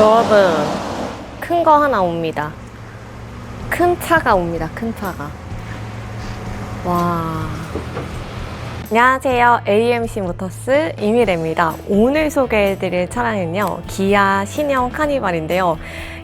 여러분, 큰 거 하나 옵니다. 큰 차가 옵니다. 큰 차가. 와. 안녕하세요. AMC 모터스 이미래입니다. 오늘 소개해드릴 차량은요, 기아 신형 카니발인데요.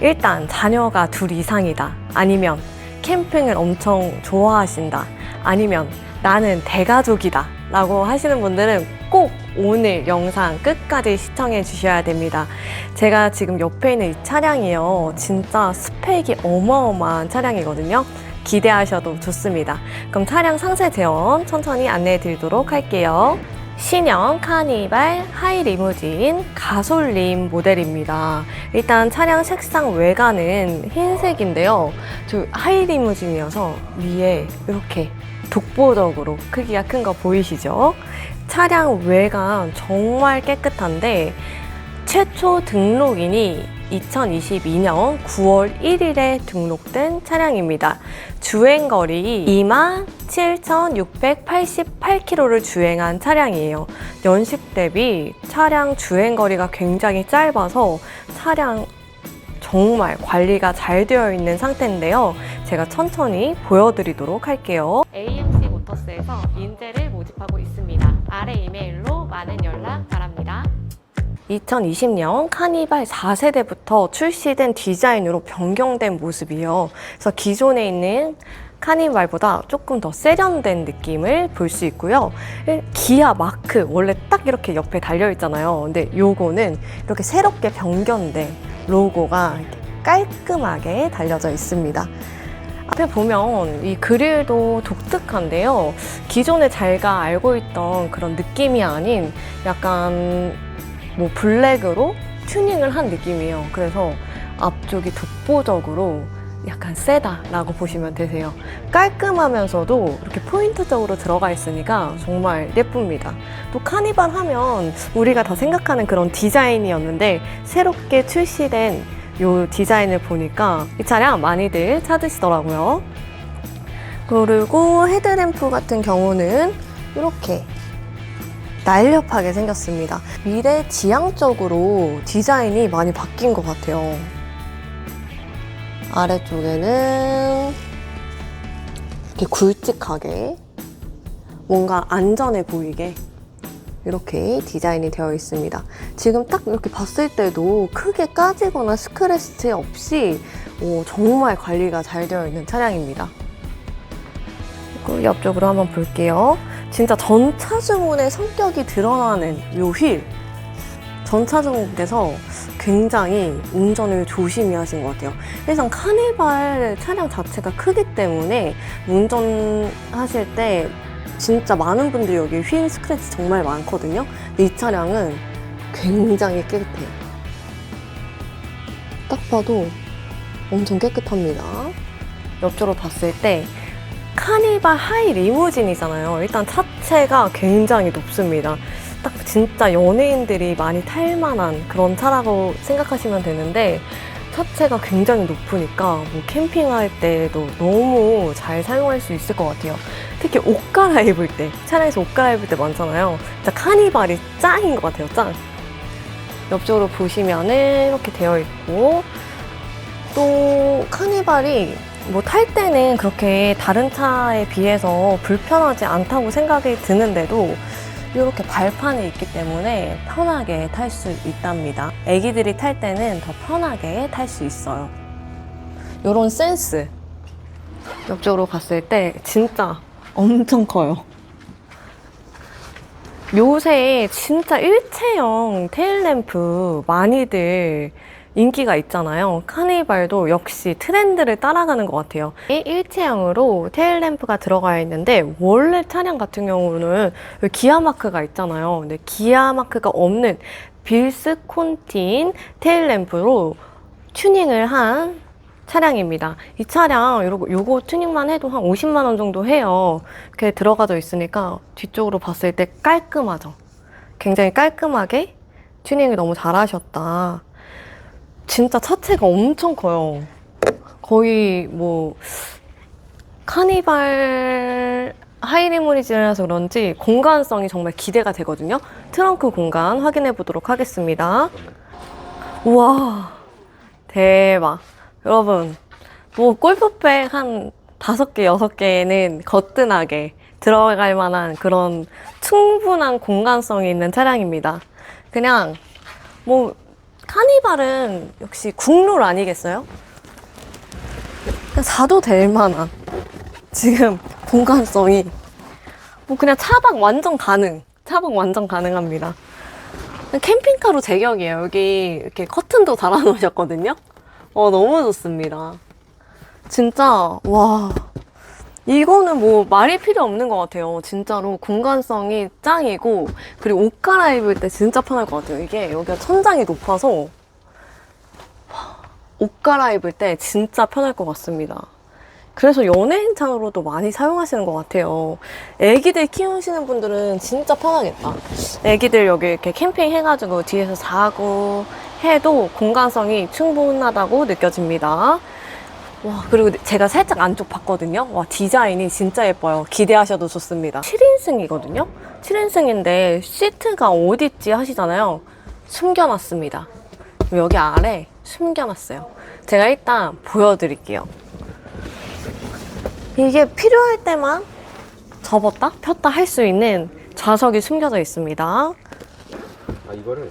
일단 자녀가 둘 이상이다. 아니면 캠핑을 엄청 좋아하신다. 아니면 나는 대가족이다. 라고 하시는 분들은 꼭 오늘 영상 끝까지 시청해 주셔야 됩니다. 제가 지금 옆에 있는 이 차량이요. 진짜 스펙이 어마어마한 차량이거든요. 기대하셔도 좋습니다. 그럼 차량 상세 제원 천천히 안내해 드리도록 할게요. 신형 카니발 하이 리무진 가솔린 모델입니다. 일단 차량 색상 외관은 흰색인데요. 저 하이 리무진이어서 위에 이렇게 독보적으로 크기가 큰 거 보이시죠? 차량 외관 정말 깨끗한데 최초 등록인이 2022년 9월 1일에 등록된 차량입니다. 주행거리 27,688km를 주행한 차량이에요. 연식 대비 차량 주행거리가 굉장히 짧아서 차량 정말 관리가 잘 되어 있는 상태인데요. 제가 천천히 보여드리도록 할게요. AMC 모터스에서 인재를 모집하고 있습니다. 아래 이메일로 많은 연락 바랍니다. 2020년 카니발 4세대부터 출시된 디자인으로 변경된 모습이에요. 그래서 기존에 있는 카니발보다 조금 더 세련된 느낌을 볼 수 있고요. 기아 마크 원래 딱 이렇게 옆에 달려 있잖아요. 근데 요거는 이렇게 새롭게 변경된 로고가 깔끔하게 달려져 있습니다. 앞에 보면 이 그릴도 독특한데요. 기존에 제가 알고 있던 그런 느낌이 아닌 약간 뭐 블랙으로 튜닝을 한 느낌이에요. 그래서 앞쪽이 독보적으로 약간 세다라고 보시면 되세요. 깔끔하면서도 이렇게 포인트적으로 들어가 있으니까 정말 예쁩니다. 또 카니발 하면 우리가 다 생각하는 그런 디자인이었는데 새롭게 출시된 이 디자인을 보니까 이 차량 많이들 찾으시더라고요. 그리고 헤드램프 같은 경우는 이렇게 날렵하게 생겼습니다. 미래 지향적으로 디자인이 많이 바뀐 것 같아요. 아래쪽에는 이렇게 굵직하게 뭔가 안전해 보이게 이렇게 디자인이 되어 있습니다. 지금 딱 이렇게 봤을 때도 크게 까지거나 스크래치 없이 오, 정말 관리가 잘 되어 있는 차량입니다. 옆쪽으로 한번 볼게요. 진짜 전차 주문의 성격이 드러나는 요 휠. 전차주문께서 굉장히 운전을 조심히 하신 것 같아요. 일단 카니발 차량 자체가 크기 때문에 운전하실 때 진짜 많은 분들이 여기 휠 스크래치 정말 많거든요. 이 차량은 굉장히 깨끗해요. 딱 봐도 엄청 깨끗합니다. 옆쪽으로 봤을 때 카니발 하이 리무진이잖아요. 일단 차체가 굉장히 높습니다. 딱 진짜 연예인들이 많이 탈 만한 그런 차라고 생각하시면 되는데 차체가 굉장히 높으니까 뭐 캠핑할 때도 너무 잘 사용할 수 있을 것 같아요. 특히 옷 갈아입을 때, 차량에서 옷 갈아입을 때 많잖아요. 진짜 카니발이 짱인 것 같아요, 짱. 옆쪽으로 보시면은 이렇게 되어 있고 또 카니발이 뭐 탈 때는 그렇게 다른 차에 비해서 불편하지 않다고 생각이 드는데도 이렇게 발판이 있기 때문에 편하게 탈 수 있답니다. 애기들이 탈 때는 더 편하게 탈 수 있어요. 이런 센스. 옆쪽으로 봤을 때 진짜 엄청 커요. 요새 진짜 일체형 테일램프 많이들 인기가 있잖아요. 카니발도 역시 트렌드를 따라가는 것 같아요. 이 일체형으로 테일램프가 들어가 있는데 원래 차량 같은 경우는 기아 마크가 있잖아요. 근데 기아 마크가 없는 빌스 콘틴 테일램프로 튜닝을 한 차량입니다. 이 차량 요거, 요거 튜닝만 해도 한 50만 원 정도 해요. 이렇게 들어가져 있으니까 뒤쪽으로 봤을 때 깔끔하죠. 굉장히 깔끔하게 튜닝을 너무 잘하셨다. 진짜 차체가 엄청 커요. 거의 뭐 카니발 하이리무리진이라서 그런지 공간성이 정말 기대가 되거든요. 트렁크 공간 확인해 보도록 하겠습니다. 우와, 대박. 여러분, 뭐 골프백 한 다섯 개, 여섯 개는 거뜬하게 들어갈 만한 그런 충분한 공간성이 있는 차량입니다. 그냥 뭐 카니발은 역시 국룰 아니겠어요? 그냥 사도 될 만한 지금 공간성이 뭐 그냥 차박 완전 가능. 차박 완전 가능합니다. 캠핑카로 제격이에요. 여기 이렇게 커튼도 달아 놓으셨거든요. 어, 너무 좋습니다. 진짜, 와. 이거는 뭐 말이 필요 없는 것 같아요. 진짜로 공간성이 짱이고, 그리고 옷 갈아입을 때 진짜 편할 것 같아요. 이게 여기가 천장이 높아서, 와, 옷 갈아입을 때 진짜 편할 것 같습니다. 그래서 연예인차로도 많이 사용하시는 것 같아요. 애기들 키우시는 분들은 진짜 편하겠다. 애기들 여기 이렇게 캠핑 해가지고 뒤에서 자고 해도 공간성이 충분하다고 느껴집니다. 와, 그리고 제가 살짝 안쪽 봤거든요. 와, 디자인이 진짜 예뻐요. 기대하셔도 좋습니다. 7인승이거든요? 7인승인데 시트가 어딨지 하시잖아요. 숨겨놨습니다. 여기 아래 숨겨놨어요. 제가 일단 보여드릴게요. 이게 필요할 때만 접었다 폈다 할 수 있는 좌석이 숨겨져 있습니다. 아 이거를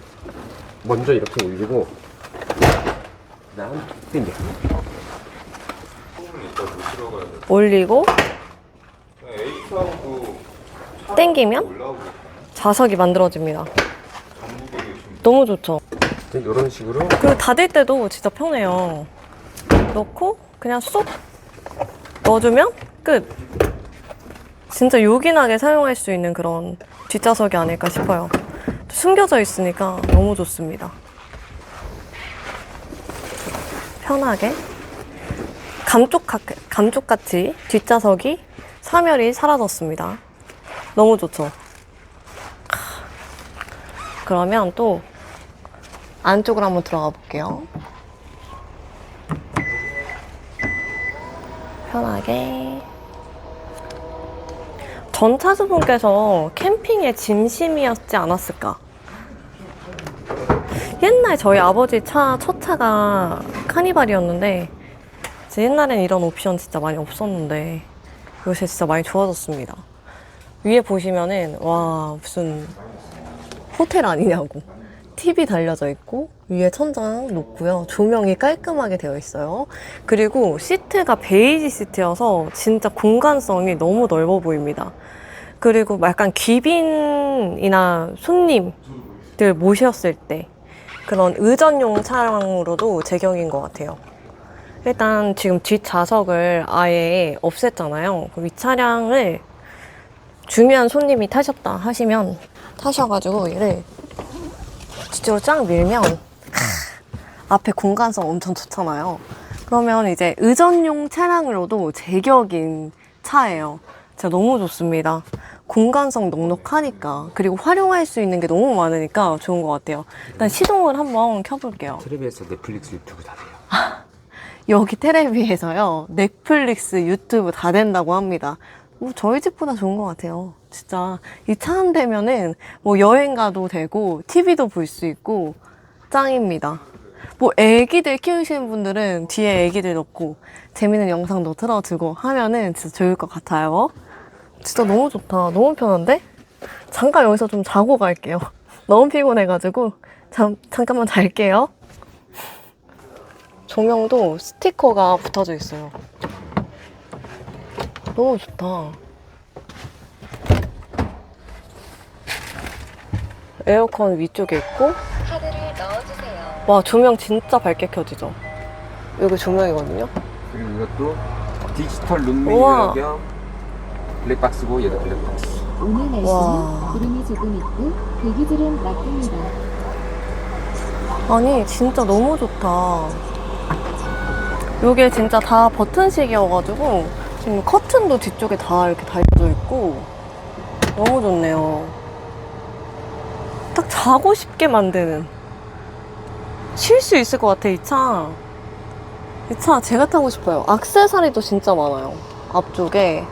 먼저 이렇게 올리고 그다음 당겨 올리고 당기면 올라오고 좌석이 만들어집니다. 너무 좋죠? 이런 식으로 그리고 닫을 때도 진짜 편해요. 넣고 그냥 쏙 넣어주면 끝. 진짜 요긴하게 사용할 수 있는 그런 뒷좌석이 아닐까 싶어요. 숨겨져 있으니까 너무 좋습니다. 편하게 감쪽 감쪽같이 뒷좌석이 사멸이 사라졌습니다. 너무 좋죠. 크. 그러면 또 안쪽으로 한번 들어가 볼게요. 편하게. 전 차주분께서 캠핑의 진심이었지 않았을까? 옛날 저희 아버지 차, 첫 차가 카니발이었는데, 진짜 옛날엔 이런 옵션 진짜 많이 없었는데, 요새 진짜 많이 좋아졌습니다. 위에 보시면은, 와, 무슨 호텔 아니냐고. TV 달려져 있고 위에 천장 높고요. 조명이 깔끔하게 되어 있어요. 그리고 시트가 베이지 시트여서 진짜 공간성이 너무 넓어 보입니다. 그리고 약간 귀빈이나 손님들 모셨을 때 그런 의전용 차량으로도 제격인 것 같아요. 일단 지금 뒷좌석을 아예 없앴잖아요. 그이 차량을 중요한 손님이 타셨다 하시면 타셔가지고 얘를 뒤쪽으로 쫙 밀면 크, 앞에 공간성 엄청 좋잖아요. 그러면 이제 의전용 차량으로도 제격인 차예요. 진짜 너무 좋습니다. 공간성 넉넉하니까 그리고 활용할 수 있는 게 너무 많으니까 좋은 것 같아요. 일단 시동을 한번 켜볼게요. 텔레비에서 넷플릭스 유튜브 다 돼요 여기 테레비에서요 넷플릭스 유튜브 다 된다고 합니다. 뭐 저희 집보다 좋은 것 같아요. 진짜 이 차 한 대면은 뭐 여행 가도 되고 TV도 볼 수 있고 짱입니다. 뭐 애기들 키우시는 분들은 뒤에 애기들 넣고 재밌는 영상도 틀어주고 하면은 진짜 좋을 것 같아요. 진짜 너무 좋다. 너무 편한데? 잠깐 여기서 좀 자고 갈게요. 너무 피곤해가지고 잠, 잠깐만 잘게요. 조명도 스티커가 붙어져 있어요. 너무 좋다. 에어컨 위쪽에 있고, 카드를 넣어주세요. 와, 조명 진짜 밝게 켜지죠? 여기 조명이거든요? 그리고 이것도 디지털 룸미러 우와. 겸 블랙박스고 얘도 블랙박스 오늘 날씨는 와. 구름이 조금 있고 대기질은 나쁩니다. 아니, 진짜 너무 좋다. 요게 진짜 다 버튼식이어가지고, 지금 커튼도 뒤쪽에 다 이렇게 달려져 있고, 너무 좋네요. 딱 자고 싶게 만드는. 쉴 수 있을 것 같아, 이 차. 이 차 제가 타고 싶어요. 악세사리도 진짜 많아요. 앞쪽에.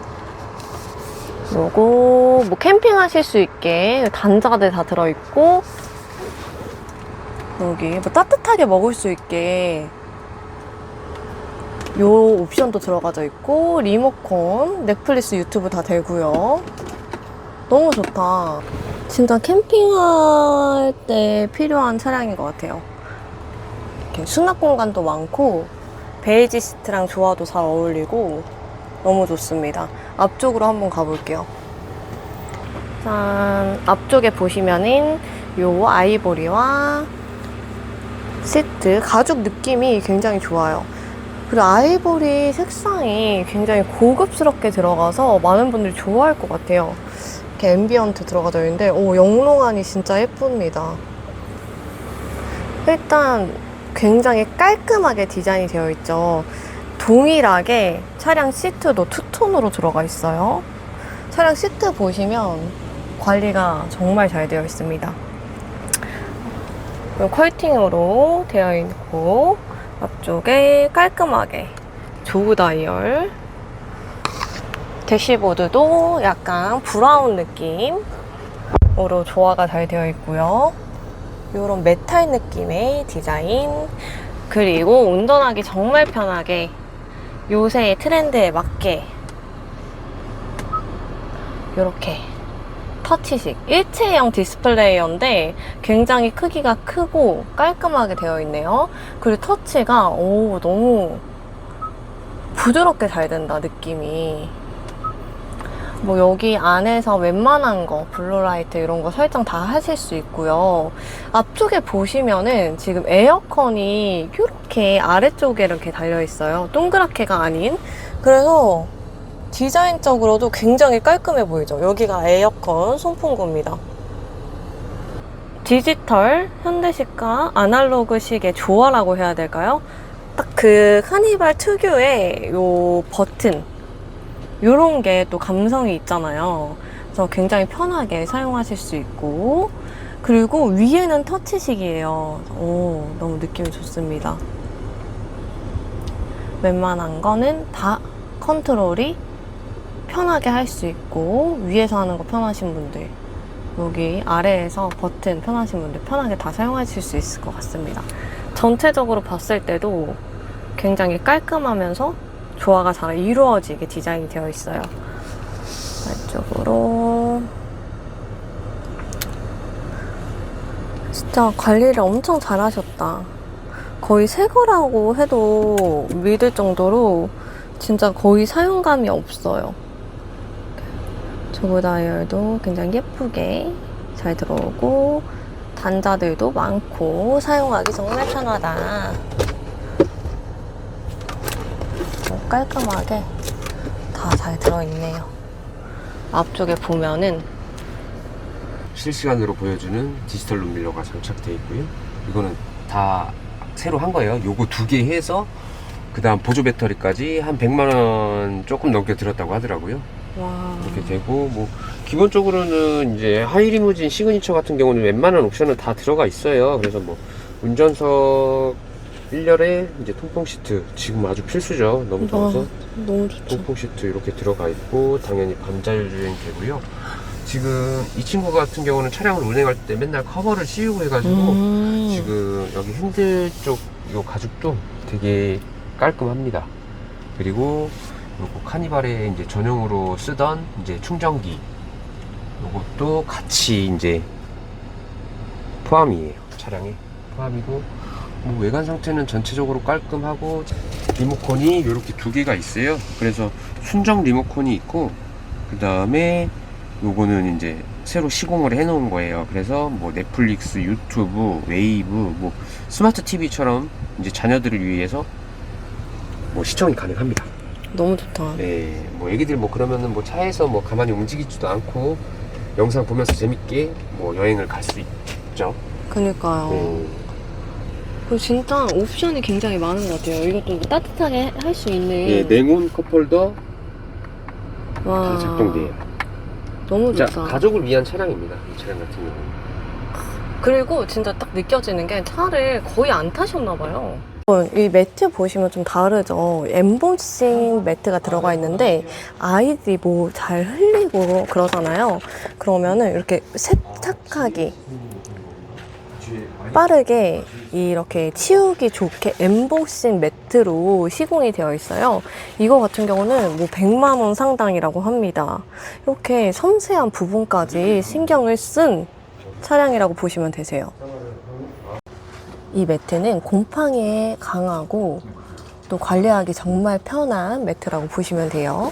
요거, 뭐 캠핑하실 수 있게 단자들 다 들어있고, 여기 뭐 따뜻하게 먹을 수 있게 요 옵션도 들어가져 있고 리모컨, 넷플릭스, 유튜브 다 되고요. 너무 좋다. 진짜 캠핑할 때 필요한 차량인 것 같아요. 이렇게 수납 공간도 많고 베이지 시트랑 조화도 잘 어울리고 너무 좋습니다. 앞쪽으로 한번 가볼게요. 짠, 앞쪽에 보시면은 요 아이보리와 시트 가죽 느낌이 굉장히 좋아요. 그리고 아이보리 색상이 굉장히 고급스럽게 들어가서 많은 분들이 좋아할 것 같아요. 이렇게 앰비언트 들어가져 있는데 오 영롱하니 진짜 예쁩니다. 일단 굉장히 깔끔하게 디자인이 되어 있죠. 동일하게 차량 시트도 투톤으로 들어가 있어요. 차량 시트 보시면 관리가 정말 잘 되어 있습니다. 컬팅으로 되어 있고 앞쪽에 깔끔하게 조그 다이얼 대시보드도 약간 브라운 느낌으로 조화가 잘 되어 있고요. 이런 메탈 느낌의 디자인 그리고 운전하기 정말 편하게 요새 트렌드에 맞게 이렇게 터치식 일체형 디스플레이어인데 굉장히 크기가 크고 깔끔하게 되어 있네요. 그리고 터치가 오 너무 부드럽게 잘 된다 느낌이. 뭐 여기 안에서 웬만한 거 블루라이트 이런 거 설정 다 하실 수 있고요. 앞쪽에 보시면은 지금 에어컨이 이렇게 아래쪽에 이렇게 달려 있어요. 동그랗게가 아닌. 그래서 디자인적으로도 굉장히 깔끔해 보이죠. 여기가 에어컨 송풍구입니다. 디지털, 현대식과 아날로그식의 조화라고 해야 될까요? 딱 그 카니발 특유의 요 버튼 요런 게 또 감성이 있잖아요. 그래서 굉장히 편하게 사용하실 수 있고 그리고 위에는 터치식이에요. 오, 너무 느낌이 좋습니다. 웬만한 거는 다 컨트롤이 편하게 할 수 있고 위에서 하는 거 편하신 분들 여기 아래에서 버튼 편하신 분들 편하게 다 사용하실 수 있을 것 같습니다. 전체적으로 봤을 때도 굉장히 깔끔하면서 조화가 잘 이루어지게 디자인이 되어 있어요. 이쪽으로 진짜 관리를 엄청 잘 하셨다. 거의 새 거라고 해도 믿을 정도로 진짜 거의 사용감이 없어요. 조그 다이얼도 굉장히 예쁘게 잘 들어오고 단자들도 많고 사용하기 정말 편하다. 어, 깔끔하게 다 잘 들어있네요. 앞쪽에 보면은 실시간으로 보여주는 디지털 룸밀러가 장착되어 있고요. 이거는 다 새로 한 거예요. 요거 두 개 해서 그 다음 보조 배터리까지 한 100만 원 조금 넘게 들었다고 하더라고요. 와 이렇게 되고 뭐 기본적으로는 이제 하이리무진 시그니처 같은 경우는 웬만한 옵션은 다 들어가 있어요. 그래서 뭐 운전석 1열에 이제 통풍 시트 지금 아주 필수죠. 너무 더워서 와, 너무 좋죠. 통풍 시트 이렇게 들어가 있고 당연히 반자율 주행 되고요. 지금 이 친구 같은 경우는 차량을 운행할 때 맨날 커버를 씌우고 해가지고 음. 지금 여기 핸들 쪽요 가죽도 되게 깔끔합니다. 그리고 요거 카니발에 이제 전용으로 쓰던 이제 충전기 요것도 같이 이제 포함이에요. 차량에 포함이고 뭐 외관 상태는 전체적으로 깔끔하고 리모컨이 이렇게 두 개가 있어요. 그래서 순정 리모컨이 있고 그 다음에 요거는 이제 새로 시공을 해 놓은 거예요. 그래서 뭐 넷플릭스, 유튜브, 웨이브, 뭐 스마트 TV처럼 이제 자녀들을 위해서 뭐 시청이 가능합니다. 너무 좋다. 네, 뭐 애기들 뭐 그러면은 뭐 차에서 뭐 가만히 움직이지도 않고 영상 보면서 재밌게 뭐 여행을 갈 수 있죠. 그니까요. 네. 그리고 진짜 옵션이 굉장히 많은 것 같아요. 이것도 따뜻하게 할 수 있는. 예, 냉온 컵홀더 와, 다 작동돼요. 너무 자, 좋다. 가족을 위한 차량입니다. 이 차량 같은 경우는. 그리고 진짜 딱 느껴지는 게 차를 거의 안 타셨나 봐요. 이 매트 보시면 좀 다르죠. 엠보싱 매트가 들어가 있는데 아이들이 뭐 잘 흘리고 그러잖아요. 그러면은 이렇게 세탁하기 빠르게 이렇게 치우기 좋게 엠보싱 매트로 시공이 되어 있어요. 이거 같은 경우는 뭐 100만 원 상당이라고 합니다. 이렇게 섬세한 부분까지 신경을 쓴 차량이라고 보시면 되세요. 이 매트는 곰팡이에 강하고 또 관리하기 정말 편한 매트라고 보시면 돼요.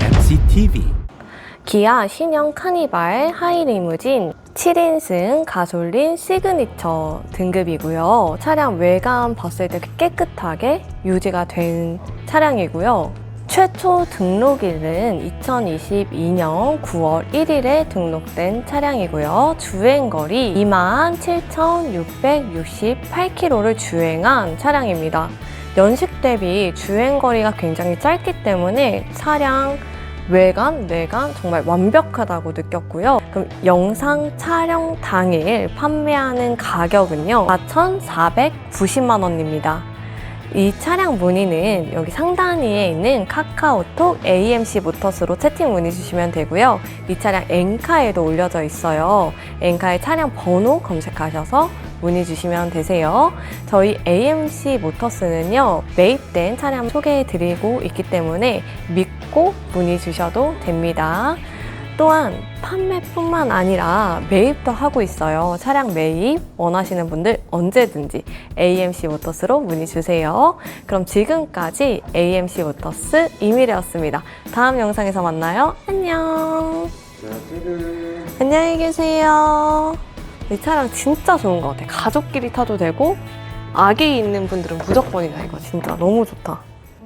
MCTV 기아 신형 카니발 하이리무진 7인승 가솔린 시그니처 등급이고요. 차량 외관 봤을 때 깨끗하게 유지가 된 차량이고요. 최초 등록일은 2022년 9월 1일에 등록된 차량이고요. 주행거리 27,668km를 주행한 차량입니다. 연식 대비 주행거리가 굉장히 짧기 때문에 차량 외관, 내관 정말 완벽하다고 느꼈고요. 그럼 영상 촬영 당일 판매하는 가격은요. 4,490만 원입니다. 이 차량 문의는 여기 상단위에 있는 카카오톡 AMC 모터스로 채팅 문의 주시면 되고요. 이 차량 엔카에도 올려져 있어요. 엔카의 차량 번호 검색하셔서 문의 주시면 되세요. 저희 AMC 모터스는요, 매입된 차량 소개해 드리고 있기 때문에 믿고 문의 주셔도 됩니다. 또한 판매뿐만 아니라 매입도 하고 있어요. 차량 매입 원하시는 분들 언제든지 AMC 모터스로 문의 주세요. 그럼 지금까지 AMC 모터스 이미래였습니다. 다음 영상에서 만나요. 안녕. 안녕히 계세요. 이 차량 진짜 좋은 것 같아. 가족끼리 타도 되고 아기 있는 분들은 무조건이다 이거 진짜 너무 좋다.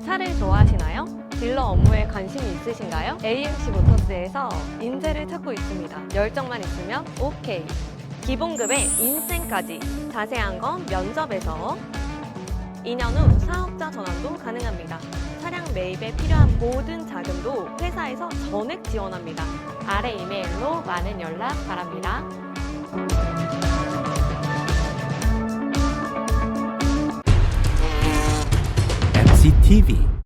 차를 좋아하시나요? 딜러 업무에 관심이 있으신가요? AMC 모터스에서 인재를 찾고 있습니다. 열정만 있으면 오케이. 기본급에 인센까지 자세한 건 면접에서 2년 후 사업자 전환도 가능합니다. 차량 매입에 필요한 모든 자금도 회사에서 전액 지원합니다. 아래 이메일로 많은 연락 바랍니다. MCTV